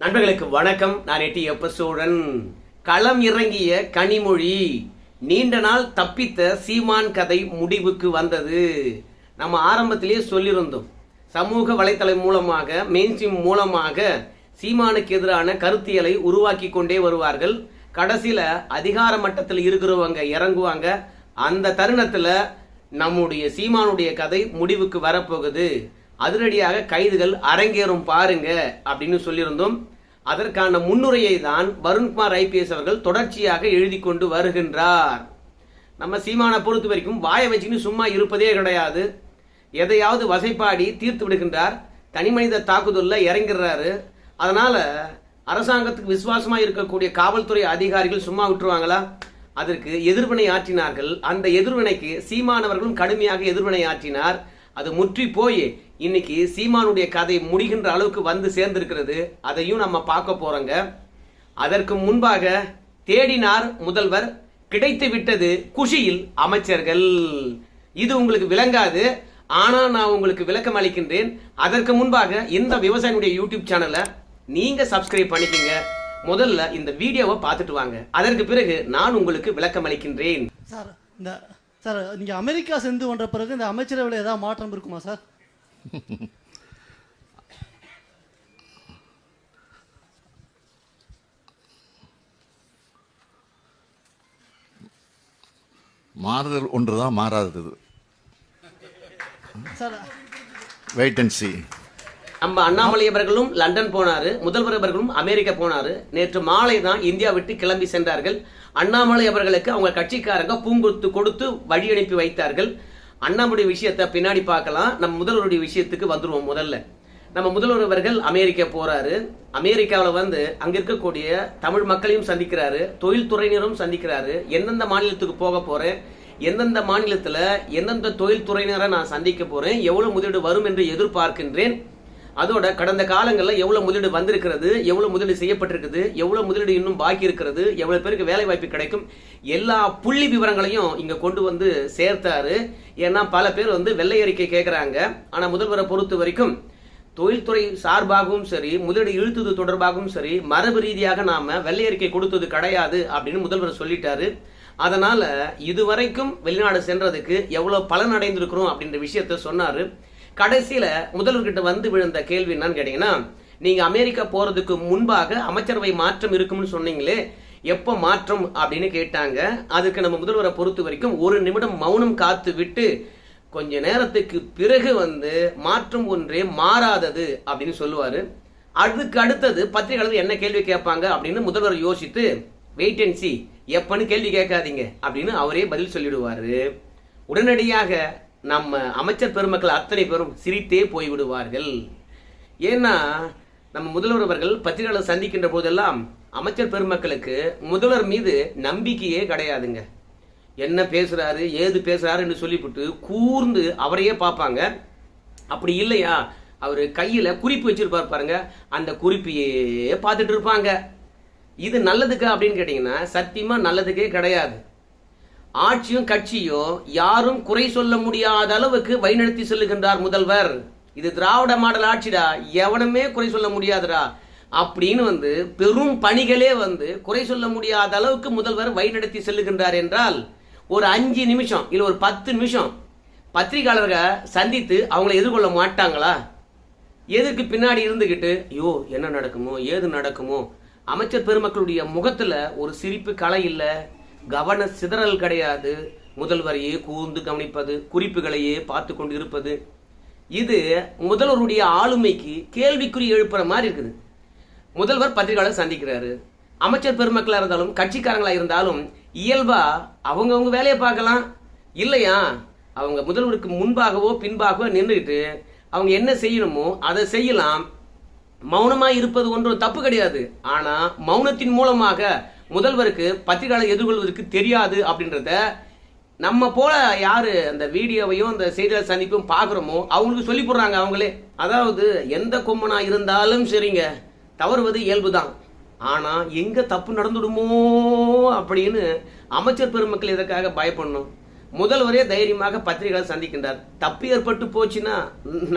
நண்பர்களுக்கு வணக்கம். நான் எட்டி எப்பசோடன் களம் இறங்கிய கனிமொழி நீண்ட நாள் தப்பித்த சீமான் கதை முடிவுக்கு வந்தது. நம்ம ஆரம்பத்திலேயே சொல்லியிருந்தோம் சமூக வலைத்தளம் மூலமாக மெயின்ஸ்ட்ரீம் மூலமாக சீமானுக்கு எதிரான கருத்தியலை உருவாக்கி கொண்டே வருவார்கள். கடைசியில் அதிகார மட்டத்தில் இருக்கிறவங்க இறங்குவாங்க. அந்த தருணத்தில் நம்முடைய சீமானுடைய கதை முடிவுக்கு வரப்போகுது. அதிரடியாக கைதுகள் அரங்கேறும் பாருங்க அப்படின்னு சொல்லியிருந்தோம். அதற்கான முன்னுரையை தான் வருண்குமார் ஐபிஎஸ் அவர்கள் தொடர்ச்சியாக எழுதி கொண்டு வருகின்றார். நம்ம சீமானை பொறுத்த வரைக்கும் வாயை வச்சுக்கின்னு சும்மா இருப்பதே கிடையாது. எதையாவது வசைப்பாடி தீர்த்து விடுகின்றார். தனி மனித தாக்குதலில் இறங்கிடுறாரு. அதனால் அரசாங்கத்துக்கு விசுவாசமாக இருக்கக்கூடிய காவல்துறை அதிகாரிகள் சும்மா விட்டுருவாங்களா? அதற்கு எதிர்வினை ஆற்றினார்கள். அந்த எதிர்வினைக்கு சீமானவர்களும் கடுமையாக எதிர்வினை ஆற்றினார். அது முற்றி போய் இன்னைக்கு சீமானுடைய கதை முடிகின்ற அளவுக்கு வந்து சேர்ந்திருக்கிறது. அதையும் நம்ம பார்க்க போறோங்க. அதற்கு முன்பாக தேடினார் முதல்வர் கிடைத்து விட்டது குஷியில் அமைச்சர்கள். இது உங்களுக்கு விளங்காது. ஆனால் நான் உங்களுக்கு விளக்கம் அளிக்கின்றேன். அதற்கு முன்பாக இந்த விவசாயினுடைய யூடியூப் சேனலை நீங்க சப்ஸ்கிரைப் பண்ணிக்கங்க. முதல்ல இந்த வீடியோவை பார்த்துட்டு வாங்க. அதற்கு பிறகு நான் உங்களுக்கு விளக்கம் அளிக்கின்றேன். சார் இந்த சார் நீங்க அமெரிக்கா சென்று வந்த பிறகு இந்த அமைச்சரவையில் ஏதாவது மாற்றம் இருக்குமா சார்? மாறுதல் ஒன்று தான் மாறாதது. சார் வெயிட் அண்ட் சி நம்ம அண்ணாமலை அவர்களும் லண்டன் போனாரு முதல்வர் அவர்களும் அமெரிக்கா போனாரு. நேற்று மாலை தான் இந்தியா விட்டு கிளம்பி சென்றார்கள். அண்ணாமலை அவர்களுக்கு அவங்க கட்சிக்காரங்க பூங்குத்து கொடுத்து வழி அனுப்பி வைத்தார்கள். அண்ணாமலை விஷயத்தை பின்னாடி பார்க்கலாம். நம்ம முதல்வருடைய விஷயத்துக்கு வந்துருவோம் முதல்ல. நம்ம முதல்வர் அவர்கள் அமெரிக்கா போறாரு. அமெரிக்காவில் வந்து அங்க இருக்கக்கூடிய தமிழ் மக்களையும் சந்திக்கிறாரு தொழில்துறையினரும் சந்திக்கிறாரு. எந்தெந்த மாநிலத்துக்கு போக போறேன் எந்தெந்த மாநிலத்துல எந்தெந்த தொழில்துறையினரை நான் சந்திக்க போறேன் எவ்வளவு முதலீடு வரும் என்று எதிர்பார்க்கின்றேன். அதோட கடந்த காலங்களில் எவ்வளவு முதலீடு வந்திருக்கிறது எவ்வளவு முதலீடு செய்யப்பட்டிருக்குது எவ்வளவு முதலீடு இன்னும் பாக்கி இருக்கிறது எவ்வளவு பேருக்கு வேலை வாய்ப்பு கிடைக்கும் எல்லா புள்ளி விவரங்களையும் இங்க கொண்டு வந்து சேர்த்தாரு. ஏன்னா பல பேர் வந்து வெள்ளை அறிக்கை கேட்கறாங்க ஆனா முதல்வரை பொறுத்த வரைக்கும் தொழில்துறை சார்பாகவும் சரி முதலீடு இழுத்தது தொடர்பாகவும் சரி மரபு ரீதியாக நாம வெள்ளை அறிக்கை கொடுத்தது கிடையாது அப்படின்னு முதல்வர் சொல்லிட்டாரு. அதனால இதுவரைக்கும் வெளிநாடு சென்றதுக்கு எவ்வளவு பலன் அடைந்திருக்கிறோம் அப்படின்ற விஷயத்த சொன்னாரு. கடைசியில முதல்வர்கிட்ட வந்து விழுந்த கேள்வி என்னன்னு கேட்டீங்கன்னா நீங்க அமெரிக்கா போறதுக்கு முன்பாக அமைச்சரவை மாற்றம் இருக்கும்னு சொன்னீங்களே எப்ப மாற்றம் அப்படின்னு கேட்டாங்க. அதுக்கு நம்ம முதல்வரை பொறுத்த வரைக்கும் ஒரு நிமிடம் மௌனம் காத்து விட்டு கொஞ்ச நேரத்துக்கு பிறகு வந்து மாற்றம் ஒன்றே மாறாதது அப்படின்னு சொல்லுவாரு. அதுக்கு அடுத்தது பத்திரிகையாளர் என்ன கேள்வி கேட்பாங்க அப்படின்னு முதல்வர் யோசித்து வெயிட் அண்ட் சி எப்பன்னு கேள்வி கேட்காதீங்க. அப்படின்னு அவரே பதில் சொல்லிடுவாரு. உடனடியாக நம்ம அமைச்சர் பெருமக்கள் அத்தனை பேரும் சிரித்தே போய்விடுவார்கள். ஏன்னா நம்ம முதல்வர் அவர்கள் பத்திரிகையாளர் சந்திக்கின்ற போதெல்லாம் அமைச்சர் பெருமக்களுக்கு முதல்வர் மீது நம்பிக்கையே கிடையாதுங்க. என்ன பேசுறாரு ஏது பேசுறாருன்னு சொல்லிவிட்டு கூர்ந்து அவரையே பார்ப்பாங்க. அப்படி இல்லையா? அவர் கையில் குறிப்பு வச்சிருப்பார் பாருங்க. அந்த குறிப்பையே பார்த்துட்டு இருப்பாங்க. இது நல்லதுக்கா அப்படின்னு கேட்டிங்கன்னா சத்தியமாக நல்லதுக்கே கிடையாது. ஆட்சியும் கட்சியும் யாரும் குறை சொல்ல முடியாத அளவுக்கு வழிநடத்தி செல்லுகின்றார் முதல்வர். இது திராவிட மாடல் ஆட்சிடா? எவனுமே குறை சொல்ல முடியாதுடா. அப்படின்னு வந்து பெரும் பணிகளே வந்து குறை சொல்ல முடியாத அளவுக்கு முதல்வர் வழிநடத்தி செல்லுகின்றார் என்றால் ஒரு அஞ்சு நிமிஷம் இல்லை ஒரு பத்து நிமிஷம் பத்திரிகையாளர்கள் சந்தித்து அவங்கள எதிர்கொள்ள மாட்டாங்களா? எதுக்கு பின்னாடி இருந்துக்கிட்டு ஐயோ என்ன நடக்குமோ ஏது நடக்குமோ? அமைச்சர் பெருமக்களுடைய முகத்தில் ஒரு சிரிப்பு கலை இல்லை கவன சிதறல் கிடையாது. முதல்வரையே கூர்ந்து கவனிப்பது குறிப்புகளையே பார்த்து கொண்டு இருப்பது இது முதல்வருடைய ஆளுமைக்கு கேள்விக்குறி எழுப்புற மாதிரி இருக்குது. முதல்வர் பத்திரிகையாளர் சந்திக்கிறாரு. அமைச்சர் பெருமக்களாக இருந்தாலும் கட்சிக்காரங்களா இருந்தாலும் இயல்பா அவங்கவுங்க வேலையை பார்க்கலாம். இல்லையா? அவங்க முதல்வருக்கு முன்பாகவோ பின்பாகவோ நின்றுக்கிட்டு அவங்க என்ன செய்யணுமோ அதை செய்யலாம். மௌனமா இருப்பது ஒன்றும் தப்பு கிடையாது. ஆனா மௌனத்தின் மூலமாக முதல்வருக்கு பத்திரிகையாளர் எதிர்கொள்வதற்கு தெரியாது அப்படின்றத நம்ம போல யாரு அந்த வீடியோவையும் அந்த செய்தியாளர் சந்திப்பும் பார்க்குறோமோ அவங்களுக்கு சொல்லி போடுறாங்க அவங்களே. அதாவது எந்த கொம்பனா இருந்தாலும் சரிங்க தவறுவது இயல்புதான். ஆனா எங்க தப்பு நடந்துடுமோ அப்படின்னு அமைச்சர் பெருமக்கள் இதற்காக பயப்படணும்? முதல்வரே தைரியமாக பத்திரிகையாளர் சந்திக்கின்றார். தப்பு ஏற்பட்டு போச்சுன்னா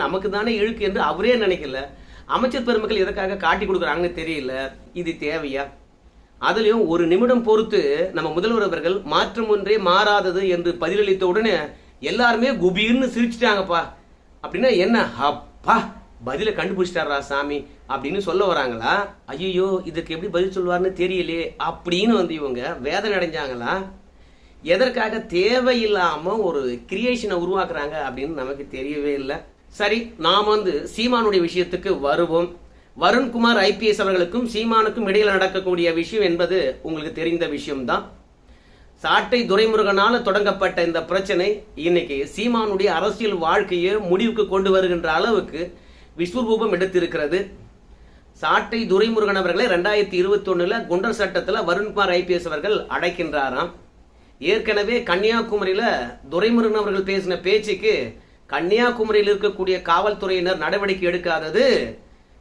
நமக்கு தானே இழுக்கு என்று அவரே நினைக்கல. அமைச்சர் பெருமக்கள் எதற்காக காட்டி கொடுக்குறாங்கன்னு தெரியல. இது தேவையா? அதுலேயும் ஒரு நிமிடம் பொறுத்து நம்ம முதல்வர் அவர்கள் மாற்றம் ஒன்றே மாறாதது என்று பதிலளித்த உடனே எல்லாருமே குபீர்னு சிரிச்சிட்டாங்கப்பா. அப்படின்னா என்ன? அப்பா பதில கண்டுபிடிச்சிட்டாரா சாமி? அப்படின்னு சொல்ல வராங்களா? ஐயோ இதுக்கு எப்படி பதில் சொல்லுவார்னு தெரியலையே அப்படின்னு வந்து இவங்க வேதனை அடைஞ்சாங்களா? எதற்காக தேவையில்லாம ஒரு கிரியேஷனை உருவாக்குறாங்க அப்படின்னு நமக்கு தெரியவே இல்லை. சரி நாம் வந்து சீமானுடைய விஷயத்துக்கு வருவோம். வருண்குமார் ஐபிஎஸ் அவர்களுக்கும் சீமானுக்கும் இடையில் நடக்கக்கூடிய விஷயம் என்பது உங்களுக்கு தெரிந்த விஷயம்தான். சாட்டை துரைமுருகனால் தொடங்கப்பட்ட இந்த பிரச்சனை இன்னைக்கு சீமானுடைய அரசியல் வாழ்க்கையை முடிவுக்கு கொண்டு வருகின்ற அளவுக்கு விஸ்வரூபம் எடுத்திருக்கிறது. சாட்டை துரைமுருகன் அவர்களை ரெண்டாயிரத்தி இருபத்தி ஒண்ணுல குண்டர் சட்டத்தில் வருண்குமார் ஐபிஎஸ் அவர்கள் அடைக்கின்றாராம். ஏற்கனவே கன்னியாகுமரியில துரைமுருகன் அவர்கள் பேசின பேச்சுக்கு கன்னியாகுமரியில் இருக்கக்கூடிய காவல்துறையினர் நடவடிக்கை எடுக்காதது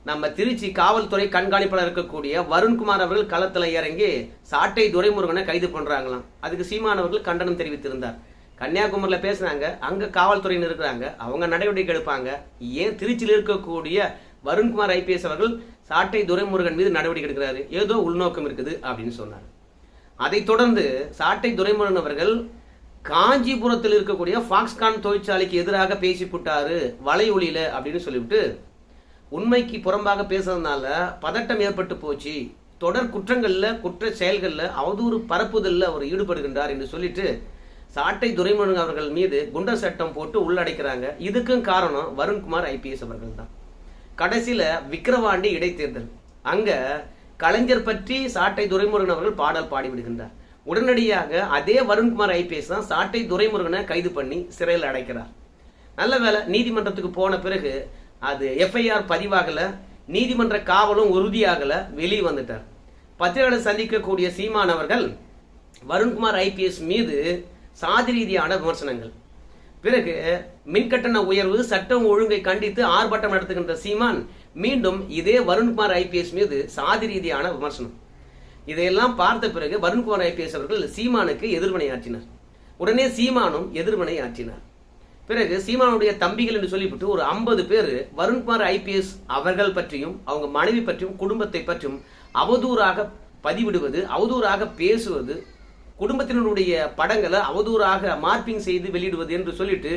நம்ம திருச்சி காவல்துறை கண்காணிப்பாளர் இருக்கக்கூடிய வருண்குமார் அவர்கள் களத்தில் இறங்கி சாட்டை துரைமுருகனை கைது பண்ணுறாங்களாம் அதுக்கு சீமான் அவர்கள் கண்டனம் தெரிவித்திருந்தார். கன்னியாகுமரியில் பேசுனாங்க அங்கே காவல்துறையினர் இருக்கிறாங்க அவங்க நடவடிக்கை எடுப்பாங்க. ஏன் திருச்சியில் இருக்கக்கூடிய வருண்குமார் ஐபிஎஸ் அவர்கள் சாட்டை துரைமுருகன் மீது நடவடிக்கை எடுக்கிறாரு? ஏதோ உள்நோக்கம் இருக்குது அப்படின்னு சொன்னார். அதைத் தொடர்ந்து சாட்டை துரைமுருகன் அவர்கள் காஞ்சிபுரத்தில் இருக்கக்கூடிய ஃபாக்ஸ்கான் தொழிற்சாலைக்கு எதிராக பேசி வலை ஒளியில அப்படின்னு சொல்லிவிட்டு உண்மைக்கு புறம்பாக பேசுறதுனால பதட்டம் ஏற்பட்டு போச்சு. தொடர் குற்றங்களில் குற்ற செயல்களில் அவதூறு பரப்புதலில் அவர் ஈடுபடுகின்றார் என்று சொல்லிட்டு சாட்டை துரைமுருகன் அவர்கள் மீது குண்டர் சட்டம் போட்டு உள்ளடைக்கிறாங்க. இதுக்கும் காரணம் வருண்குமார் ஐபிஎஸ் அவர்கள் தான் கடைசியில் விக்கிரவாண்டி இடைத்தேர்தல். அங்கே கலைஞர் பற்றி சாட்டை துரைமுருகன் அவர்கள் பாடல் பாடிவிடுகின்றார். உடனடியாக அதே வருண்குமார் ஐபிஎஸ் தான் சாட்டை துரைமுருகனை கைது பண்ணி சிறையில் அடைக்கிறார். நல்ல வேலை நீதிமன்றத்துக்கு போன பிறகு அது எஃப்ஐஆர் பதிவாகல நீதிமன்ற காவலும் உறுதியாகல வெளியே வந்துட்டார். பத்திரிகையாளர் சந்திக்கக்கூடிய சீமான் அவர்கள் வருண்குமார் ஐபிஎஸ் மீது சாதி ரீதியான விமர்சனங்கள். பிறகு மின்கட்டண உயர்வு சட்டம் ஒழுங்கை கண்டித்து ஆர்ப்பாட்டம் நடத்துகின்ற சீமான் மீண்டும் இதே வருண்குமார் ஐபிஎஸ் மீது சாதி ரீதியான விமர்சனம். இதையெல்லாம் பார்த்த பிறகு வருண்குமார் ஐபிஎஸ் அவர்கள் சீமானுக்கு எதிர்வினை ஆற்றினார் உடனே சீமானும் எதிர்வினை ஆற்றினார் பிறகு சீமானுடைய தம்பிகள் என்று சொல்லிவிட்டு ஒரு ஐம்பது பேர் வருண்குமார் ஐபிஎஸ் அவர்கள் பற்றியும் அவங்க மனைவி பற்றியும் குடும்பத்தை பற்றியும் அவதூறாக பதிவிடுவது அவதூறாக பேசுவது குடும்பத்தினருடைய படங்களை அவதூறாக மார்பிங் செய்து வெளியிடுவது என்று சொல்லிட்டு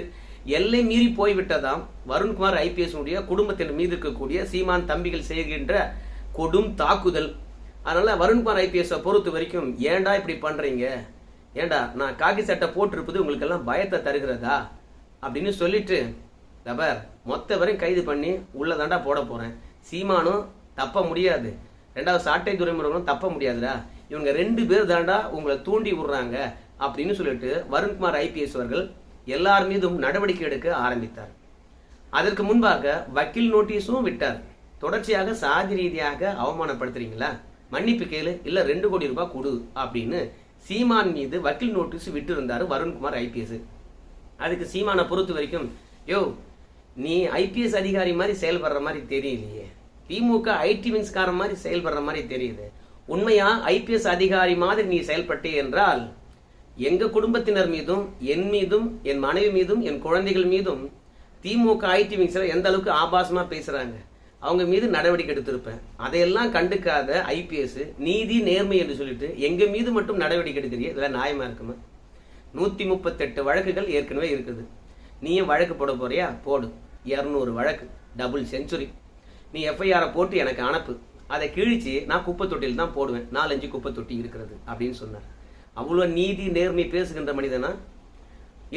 எல்லை மீறி போய்விட்டதாம் வருண்குமார் ஐபிஎஸ்னுடைய குடும்பத்தின் குடும்பத்தினர் மீது இருக்கக்கூடிய சீமான் தம்பிகள் செய்கின்ற கொடும் தாக்குதல். அதனால் வருண்குமார் ஐபிஎஸை பொறுத்த வரைக்கும் ஏன்டா இப்படி பண்ணுறீங்க ஏண்டா நான் காக்கி சட்டை போட்டிருப்பது உங்களுக்கெல்லாம் பயத்தை தருகிறதா? அப்படின்னு சொல்லிட்டு தபர் மொத்த வரையும் கைது பண்ணி உள்ள தாண்டா போட போறேன். சீமானும் தப்ப முடியாது. ரெண்டாவது சாட்டை துறைமுறைகளும் தப்ப முடியாதுடா. இவங்க ரெண்டு பேர் தாண்டா உங்களை தூண்டி விடுறாங்க அப்படின்னு சொல்லிட்டு வருண்குமார் ஐபிஎஸ் அவர்கள் எல்லார் மீதும் நடவடிக்கை எடுக்க ஆரம்பித்தார். அதற்கு முன்பாக வக்கீல் நோட்டீஸும் விட்டார். தொடர்ச்சியாக சாதி ரீதியாக அவமானப்படுத்துறீங்களா? மன்னிப்பு கேளு இல்ல ரெண்டு கோடி ரூபாய் கொடு அப்படின்னு சீமான் மீது வக்கீல் நோட்டீஸ் விட்டு இருந்தார் வருண்குமார் ஐபிஎஸ். அதுக்கு சீமானை பொறுத்த வரைக்கும் யோ நீ ஐபிஎஸ் அதிகாரி மாதிரி செயல்படுற மாதிரி தெரியலையே. திமுக ஐடி விங்ஸ்காரன் மாதிரி செயல்படுற மாதிரி தெரியுது. உண்மையா ஐபிஎஸ் அதிகாரி மாதிரி நீ செயல்பட்டே என்றால் எங்க குடும்பத்தினர் மீதும் என் மீதும் என் மனைவி மீதும் என் குழந்தைகள் மீதும் திமுக ஐடி விங்ஸ்ல எந்த அளவுக்கு ஆபாசமா பேசுறாங்க. அவங்க மீது நடவடிக்கை எடுத்திருப்பேன். அதையெல்லாம் கண்டுக்காத ஐபிஎஸ் நீதி நேர்மை என்று சொல்லிட்டு எங்க மீது மட்டும் நடவடிக்கை எடுக்கிறீங்க? இதெல்லாம் நியாயமா இருக்குமா? நூற்றி முப்பத்தெட்டு வழக்குகள் ஏற்கனவே இருக்குது. நீயும் வழக்கு போட போறியா? போடு. இரநூறு வழக்கு. Double century. நீ எஃப்ஐஆரை போட்டு எனக்கு அனுப்பு. அதை கிழிச்சு நான் குப்பை தொட்டியில் தான் போடுவேன். நாலஞ்சு குப்பை தொட்டி இருக்கிறது அப்படின்னு சொன்னார். அவ்வளோ நீதி நேர்மை பேசுகின்ற மனிதனா?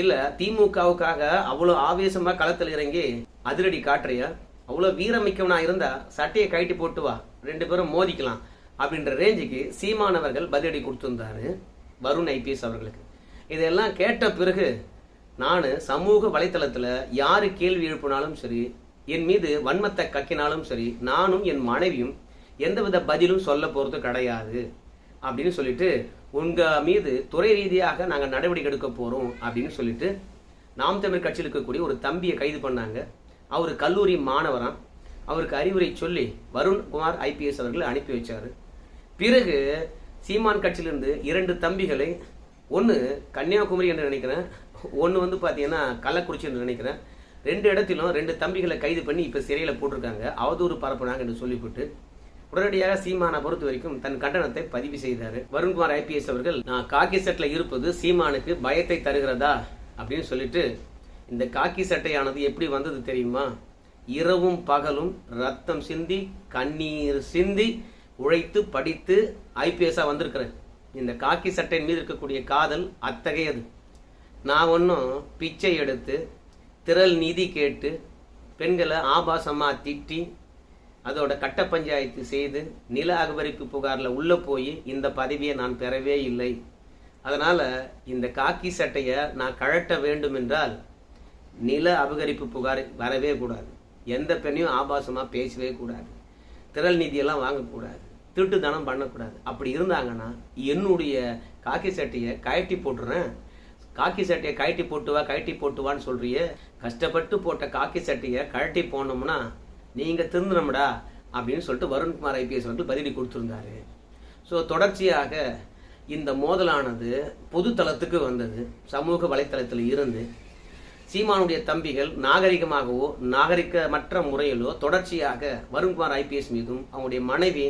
இல்லை திமுகவுக்காக அவ்வளோ ஆவேசமாக களத்தில் இறங்கி அதிரடி காட்டுறியா? அவ்வளோ வீரமிக்கவனா இருந்தா சட்டையை கழட்டி போட்டு வா. ரெண்டு பேரும் மோதிக்கலாம். அப்படின்ற ரேஞ்சுக்கு சீமானவர்கள் பதிலடி கொடுத்துருந்தாரு. வருண் ஐபிஎஸ் அவர்களுக்கு. இதெல்லாம் கேட்ட பிறகு நான் சமூக வலைத்தளத்தில் யார் கேள்வி எழுப்பினாலும் சரி என் மீது வன்மத்தை கக்கினாலும் சரி நானும் என் மனைவியும் எந்தவித பதிலும் சொல்ல போகிறது கிடையாது அப்படின்னு சொல்லிட்டு உங்கள் மீது துறை ரீதியாக நாங்கள் நடவடிக்கை எடுக்க போகிறோம் அப்படின்னு சொல்லிட்டு நாம் தமிழ் கட்சியில் இருக்கக்கூடிய ஒரு தம்பியை கைது பண்ணாங்க. அவர் கல்லூரி மாணவராம் அவருக்கு அறிவுரை சொல்லி வருண் குமார் ஐபிஎஸ் அவர்கள் அனுப்பி வச்சார். பிறகு சீமான் கட்சியிலிருந்து இரண்டு தம்பிகளை ஒன்று கன்னியாகுமரி என்று நினைக்கிறேன். ஒன்று வந்து பார்த்தீங்கன்னா கள்ளக்குறிச்சி என்று நினைக்கிறேன். ரெண்டு இடத்திலும் ரெண்டு தம்பிகளை கைது பண்ணி இப்போ சிறையில் போட்டிருக்காங்க. அவதூறு பரப்புனாங்க என்று சொல்லிவிட்டு உடனடியாக சீமானை பொறுத்த வரைக்கும் தன் கண்டனத்தை பதிவு செய்தார். வருண்குமார் ஐபிஎஸ் அவர்கள் நான் காக்கி சட்டில் இருப்பது சீமானுக்கு பயத்தை தருகிறதா? அப்படின்னு சொல்லிட்டு இந்த காக்கி சட்டையானது எப்படி வந்தது தெரியுமா? இரவும் பகலும் ரத்தம் சிந்தி கண்ணீர் சிந்தி உழைத்து படித்து ஐபிஎஸ்ஸாக வந்திருக்கிறேன். இந்த காக்கி சட்டையின் மீது இருக்கக்கூடிய காதல் அத்தகையது. நான் ஒன்றும் பிச்சை எடுத்து திரள் நிதி கேட்டு பெண்களை ஆபாசமாக திட்டி அதோட கட்ட பஞ்சாயத்து செய்து நில அகபரிப்பு புகாரில் உள்ளே போய் இந்த பதவியை நான் பெறவே இல்லை. அதனால் இந்த காக்கி சட்டையை நான் கழட்ட வேண்டும் என்றால் நில அபகரிப்பு புகார் வரவே கூடாது. எந்த பெண்ணையும் ஆபாசமாக பேசவே கூடாது. திரள் நிதியெல்லாம் வாங்கக்கூடாது. திருட்டுத்தனம் பண்ணக்கூடாது. அப்படி இருந்தாங்கன்னா என்னுடைய காக்கி சட்டையை கழட்டி போட்டுறேன். காக்கி சட்டையை கழட்டி போட்டு வா கழட்டி போட்டு வான்னு கஷ்டப்பட்டு போட்ட காக்கி சட்டையை கழட்டி போனோம்னா நீங்கள் திருந்தணும்டா அப்படின்னு சொல்லிட்டு வருண்குமார் ஐபிஎஸ் அவர்கள் பதிலடி கொடுத்துருந்தாரு. ஸோ தொடர்ச்சியாக இந்த மோதலானது பொது தளத்துக்கு வந்தது. சமூக வலைத்தளத்தில் இருந்து சீமானுடைய தம்பிகள் நாகரிகமாகவோ நாகரிகமற்ற முறையிலோ தொடர்ச்சியாக வருண்குமார் ஐபிஎஸ் மீதும் அவங்களுடைய மனைவி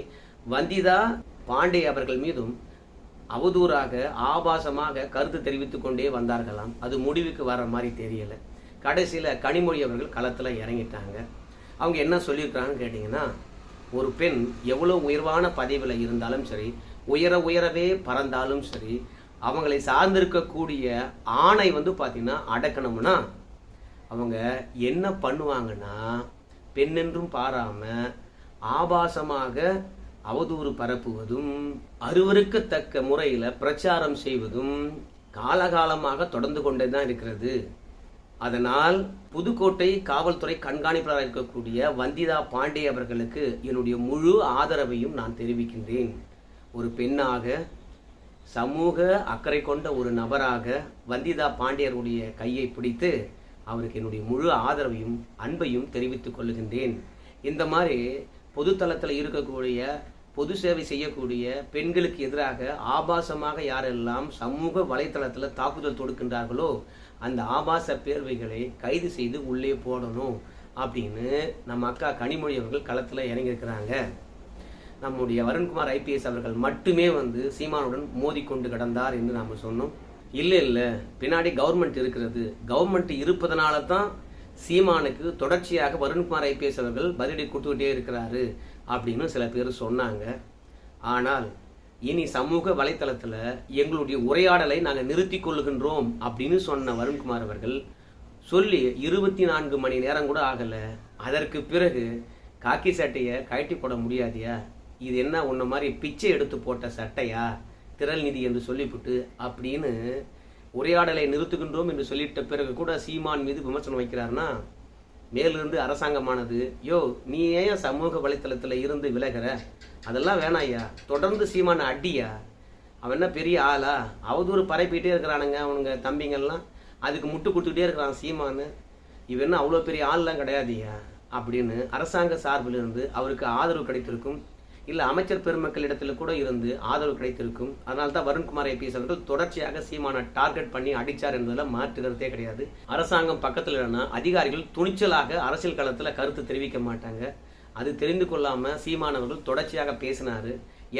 வந்திதா பாண்டே அவர்கள் மீதும் அவதூறாக ஆபாசமாக கருத்து தெரிவித்து கொண்டே வந்தார்களாம். அது முடிவுக்கு வர மாதிரி தெரியல. கடைசியில் கனிமொழி அவர்கள் களத்தில் இறங்கிட்டாங்க. அவங்க என்ன சொல்லியிருக்கிறாங்கன்னு கேட்டிங்கன்னா ஒரு பெண் எவ்வளோ உயர்வான பதவியில் இருந்தாலும் சரி உயர உயரவே பறந்தாலும் சரி அவங்களை சார்ந்திருக்கக்கூடிய ஆணை வந்து பார்த்திங்கன்னா அடக்கணும்னா அவங்க என்ன பண்ணுவாங்கன்னா பெண்ணென்றும் பாராமல் ஆபாசமாக அவதூறு பரப்புவதும் அருவருக்கத்தக்க முறையில் பிரச்சாரம் செய்வதும் காலகாலமாக தொடர்ந்து கொண்டே தான் இருக்கிறது. அதனால் புதுக்கோட்டை காவல்துறை கண்காணிப்பாளராக இருக்கக்கூடிய வந்திதா பாண்டே அவர்களுக்கு என்னுடைய முழு ஆதரவையும் நான் தெரிவிக்கின்றேன். ஒரு பெண்ணாக சமூக அக்கறை கொண்ட ஒரு நபராக வந்திதா பாண்டியருடைய கையை பிடித்து அவருக்கு என்னுடைய முழு ஆதரவையும் அன்பையும் தெரிவித்துக் கொள்கின்றேன் இந்த மாதிரி பொதுத்தளத்தில் இருக்கக்கூடிய பொது சேவை செய்யக்கூடிய பெண்களுக்கு எதிராக ஆபாசமாக யாரெல்லாம் சமூக வலைத்தளத்தில் தாக்குதல் தொடுக்கின்றார்களோ அந்த ஆபாச பேர்வைகளை கைது செய்து உள்ளே போடணும் அப்படின்னு நம்ம அக்கா கனிமொழி அவர்கள் களத்தில் இறங்கியிருக்கிறாங்க. நம்முடைய வருண்குமார் ஐபிஎஸ் அவர்கள் மட்டுமே வந்து சீமானுடன் மோதிக்கொண்டு கிடந்தார் என்று நாம் சொன்னோம். இல்லை இல்லை பின்னாடி கவர்மெண்ட் இருக்கிறது. கவர்மெண்ட் இருப்பதனால தான் சீமானுக்கு தொடர்ச்சியாக வருண்குமார் ஐபிஎஸ் அவர்கள் பதிலடி கொடுத்துக்கிட்டே இருக்கிறாரு. அப்படின்னு சில பேர் சொன்னாங்க. ஆனால் இனி சமூக வலைத்தளத்தில் எங்களுடைய உரையாடலை நாங்கள் நிறுத்தி கொள்ளுகின்றோம் அப்படின்னு சொன்ன வருண்குமார் அவர்கள் சொல்லி இருபத்தி நான்கு மணி நேரம் கூட ஆகலை. அதற்கு பிறகு காக்கி சட்டையை கழட்டி போட முடியாதியா? இது என்ன உன்ன மாதிரி பிச்சை எடுத்து போட்ட சட்டையா? திரள் நிதி என்று சொல்லிவிட்டு அப்படின்னு உரையாடலை நிறுத்துகின்றோம் என்று சொல்லிட்ட பிறகு கூட சீமான் மீது விமர்சனம் வைக்கிறாருன்னா மேலிருந்து அரசாங்கமானது யோ நீ ஏன் சமூக வலைத்தளத்தில் இருந்து விலகிற? அதெல்லாம் வேணாம் ஐயா. தொடர்ந்து சீமான அடியா? அவன் என்ன பெரிய ஆளா? அவதூறு பரப்பிட்டே இருக்கிறானுங்க அவனுங்க தம்பிங்கெல்லாம் அதுக்கு முட்டு கொடுத்துக்கிட்டே இருக்கிறான் சீமானு. இவன் என்ன அவ்வளோ பெரிய ஆள்லாம் கிடையாதுயா அப்படின்னு அரசாங்க சார்பிலிருந்து அவருக்கு ஆதரவு கிடைத்திருக்கும் இல்லை அமைச்சர் பெருமக்களிடத்துல கூட இருந்து ஆதரவு கிடைத்திருக்கும். அதனால தான் வருண்குமார் ஐபிஎஸ் அவர்கள் தொடர்ச்சியாக சீமான டார்கெட் பண்ணி அடிச்சார் என்பதில் மாற்று கருத்தே கிடையாது. அரசாங்கம் பக்கத்தில் இல்லைன்னா அதிகாரிகள் துணிச்சலாக அரசியல் களத்தில் கருத்து தெரிவிக்க மாட்டாங்க. அது தெரிந்து கொள்ளாமல் சீமானவர்கள் தொடர்ச்சியாக பேசினார்.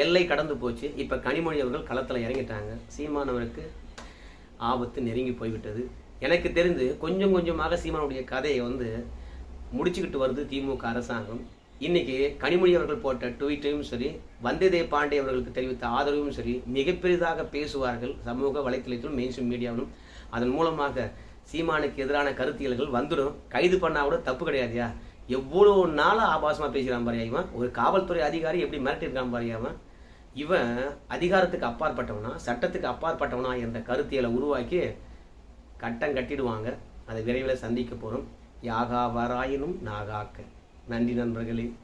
எல்லை கடந்து போச்சு. இப்போ கனிமொழி அவர்கள் களத்தில் இறங்கிட்டாங்க. சீமானவருக்கு ஆபத்து நெருங்கி போய்விட்டது. எனக்கு தெரிந்து கொஞ்சம் கொஞ்சமாக சீமானுடைய கதையை வந்து முடிச்சுக்கிட்டு வருது திமுக அரசாங்கம். இன்னைக்கு கனிமொழி அவர்கள் போட்ட ட்வீட்டையும் சரி வந்ததே பாண்டே அவர்களுக்கு தெரிவித்த ஆதரவும் சரி மிகப்பெரிதாக பேசுவார்கள் சமூக வலைத்தளத்திலும் மெயின் மீடியாவிலும் அதன் மூலமாக சீமானுக்கு எதிரான கருத்தியல்கள் வந்துடும். கைது பண்ணா கூட தப்பு கிடையாதுயா? எவ்வளோ நாளாக ஆபாசமாக பேசுகிறான் பாரியா இவன்? ஒரு காவல்துறை அதிகாரி எப்படி மிரட்டியிருக்கான் பாரியா இவன்? அதிகாரத்துக்கு அப்பாற்பட்டவனா சட்டத்துக்கு அப்பாற்பட்டவனா என்ற கருத்தியலை உருவாக்கி கட்டம் கட்டிடுவாங்க. அதை விரைவில் சந்திக்க போகிறோம் யாகா வராயினும் நாகாக்க. நன்றி நண்பர்களே.